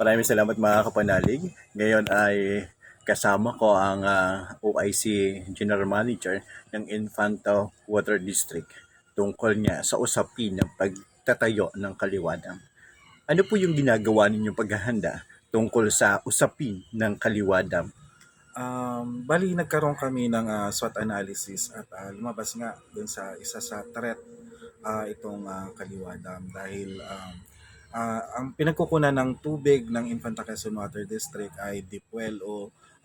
Maraming salamat mga kapanalig. Ngayon ay kasama ko ang ah, OIC General Manager ng Infanta Water District tungkol niya sa usapin ng pagtatayo ng kaliwadam. Ano po yung ginagawa ninyong paghahanda tungkol sa usapin ng kaliwadam? Um, bali nagkaroon kami ng ah, SWOT analysis at ah, lumabas nga dun sa isa sa threat ah, itong ah, Kaliwa Dam dahil um, ah, ang pinagkukunan ng tubig ng Infanta Quezon Water District ay deep well o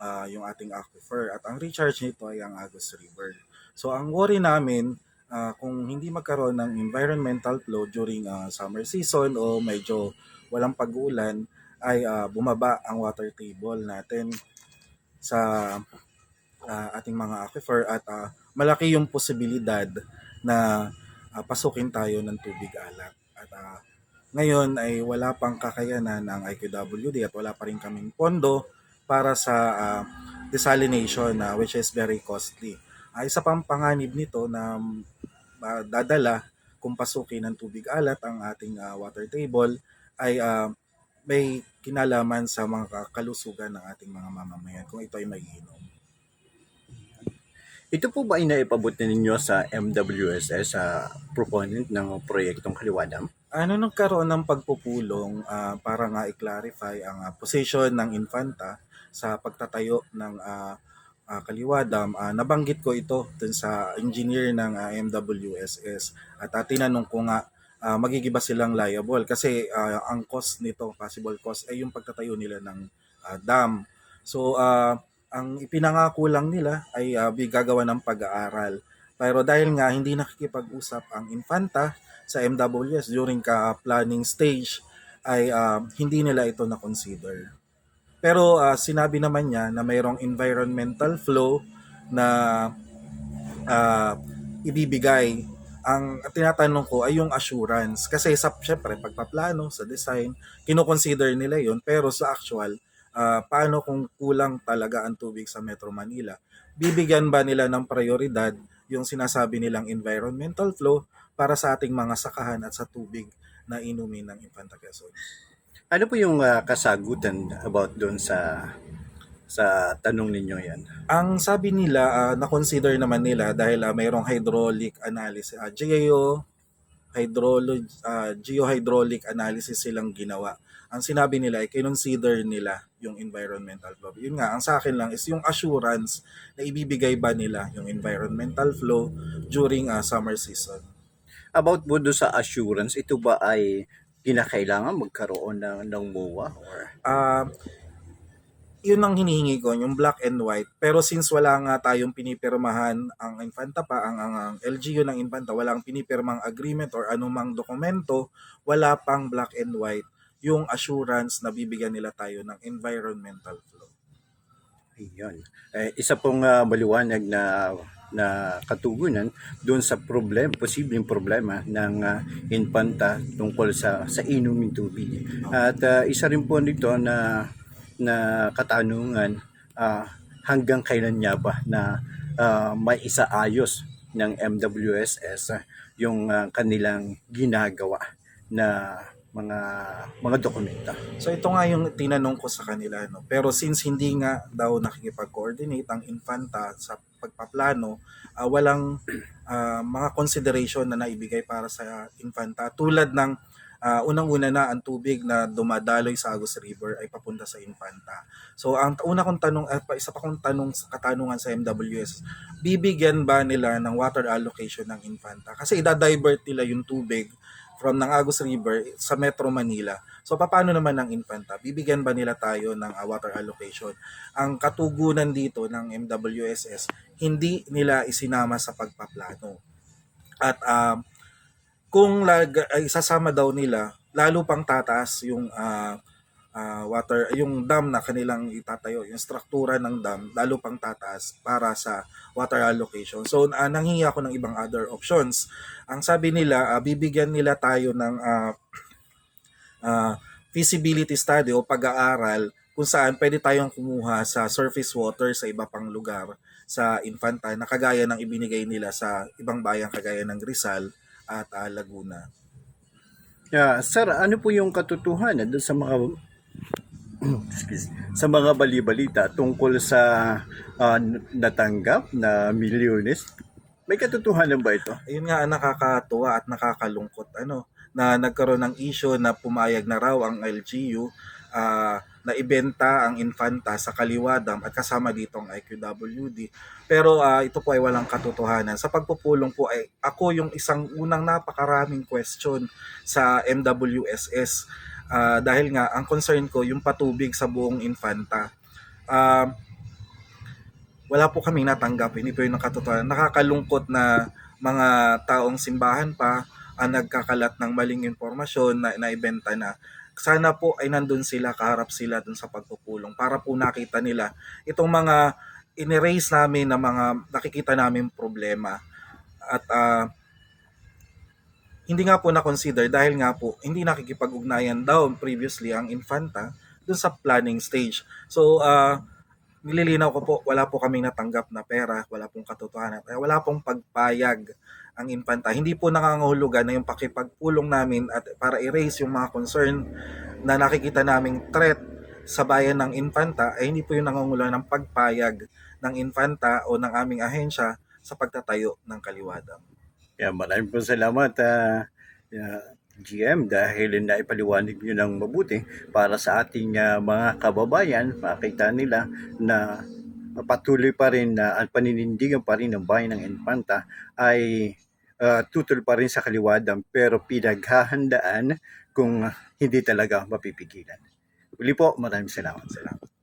ah, yung ating aquifer at ang recharge nito ay ang Agus River. So ang worry namin ah, kung hindi magkaroon ng environmental flow during ah, summer season o medyo walang pag-ulan ay ah, bumaba ang water table natin sa ah, ating mga aquifer at ah, malaki yung posibilidad na ah, pasukin tayo ng tubig alat. At ah, ngayon ay wala pang kakayanan ng IQWD at wala pa rin kaming pondo para sa ah, desalination na which is very costly. Ah, isa pang panganib nito na ah, dadala kung pasukin ng tubig alat ang ating ah, water table ay ah, may kinalaman sa mga kalusugan ng ating mga mamamayan kung ito ay maiinom. Ito po ba ay naipabot na ninyo sa MWSS sa proponent ng proyektong kaliwadam? Ano nagkaroon ng pagpupulong ah, para nga i-clarify ang ah, position ng Infanta sa pagtatayo ng ah, ah, Kaliwa Dam. Ah, nabanggit ko ito dun sa engineer ng ah, MWSS at ah, tinanong ko nga ah, magigiba silang liable kasi ah, ang cost nito, possible cost ay yung pagtatayo nila ng ah, dam. So ah, ang ipinangako lang nila ay uh, gagawa ng pag-aaral. Pero dahil nga hindi nakikipag-usap ang Infanta sa MWS during ka-planning stage ay ah, hindi nila ito na-consider. Pero ah, sinabi naman niya na mayroong environmental flow na ah, ibibigay. Ang tinatanong ko ay yung assurance. Kasi sa, syempre, pagpaplano, sa design, kinoconsider nila yon Pero sa actual, ah, paano kung kulang talaga ang tubig sa Metro Manila? Bibigyan ba nila ng prioridad yung sinasabi nilang environmental flow para sa ating mga sakahan at sa tubig na inumin ng Infanta Quezon? Ano po yung ah, kasagutan about doon sa sa tanong ninyo yan? Ang sabi nila, ah, na-consider naman nila dahil ah, mayroong hydraulic analysis, uh, geo hydrolog, ah, geohydraulic analysis silang ginawa. Ang sinabi nila ay kinonsider nila yung environmental flow. Yun nga, ang sa akin lang is yung assurance na ibibigay ba nila yung environmental flow during ah, summer season. About doon sa assurance, ito ba ay kinakailangan magkaroon ng, ng MOA? Or, Ah, yun ang hinihingi ko, yung black and white. Pero since wala nga tayong pinipirmahan ang Infanta pa, ang, ang, ang LGU ng Infanta, walang pinipirmang agreement or anumang dokumento, wala pang black and white yung assurance na bibigyan nila tayo ng environmental flow. Ayun. Eh, isa pong ah, maliwanag na na katugunan doon sa problem, posibleng problema ng ah, infanta tungkol sa sa inuming tubig. At ah, isa rin po nito na na katanungan ah, hanggang kailan niya ba na ah, may isaayos ng MWSS ah, yung ah, kanilang ginagawa na mga mga dokumento. So ito nga yung tinanong ko sa kanila. No? Pero since hindi nga daw nakikipag-coordinate ang Infanta sa pagpaplano, ah, walang ah, mga consideration na naibigay para sa Infanta. Tulad ng ah, unang-una na ang tubig na dumadaloy sa Agus River ay papunta sa Infanta. So ang una kong tanong, at isa pa kong tanong sa katanungan sa MWS, bibigyan ba nila ng water allocation ng Infanta? Kasi idadivert nila yung tubig from ng Agus River sa Metro Manila. So paano naman ng Infanta? Bibigyan ba nila tayo ng uh, water allocation? Ang katugunan dito ng MWSS, hindi nila isinama sa pagpaplano. At um, kung lag, ay isasama daw nila, lalo pang tataas yung ah, ah, water, yung dam na kanilang itatayo, yung struktura ng dam, lalo pang tataas para sa water allocation. So, uh, nanghingi ako ng ibang other options. Ang sabi nila, ah, bibigyan nila tayo ng ah, ah, feasibility study o pag-aaral kung saan pwede tayong kumuha sa surface water sa iba pang lugar sa Infanta na kagaya ng ibinigay nila sa ibang bayan kagaya ng Rizal at ah, Laguna. Yeah, sir, ano po yung katotohanan doon sa mga sa mga balibalita tungkol sa ah, natanggap na milyones. May katotohanan ba ito? Ayun nga nakakatuwa at nakakalungkot ano na nagkaroon ng issue na pumayag na raw ang LGU ah, na ibenta ang Infanta sa Kaliwadam at kasama dito ang IQWD. Pero ah, ito po ay walang katotohanan. Sa pagpupulong po ay ako yung isang unang napakaraming question sa MWSS Ah, dahil nga ang concern ko yung patubig sa buong Infanta. Ah, wala po kaming natanggap, hindi po yun ang katotohanan. Nakakalungkot na mga taong simbahan pa ang nagkakalat ng maling impormasyon na naibenta na. Sana po ay nandun sila, kaharap sila dun sa pagpupulong para po nakita nila itong mga inerase namin na mga nakikita namin problema. At ah, hindi nga po na-consider dahil nga po hindi nakikipag-ugnayan daw previously ang Infanta dun sa planning stage. So, ah nililinaw ko po, wala po kaming natanggap na pera, wala pong katotohanan, kaya wala pong pagpayag ang infanta. Hindi po nangangahulugan na yung pakipagpulong namin at para erase yung mga concern na nakikita naming threat sa bayan ng infanta ay hindi po yung nangangahulugan ng pagpayag ng infanta o ng aming ahensya sa pagtatayo ng kaliwadam. Yeah, maraming po salamat ah, ah, GM dahil naipaliwanag nyo ng mabuti para sa ating ah, mga kababayan makita nila na patuloy pa rin na at paninindigan pa rin ng bayan ng Infanta ay ah, tutol pa rin sa kaliwadam pero pinaghahandaan kung hindi talaga mapipigilan. Uli po, maraming salamat. Salamat.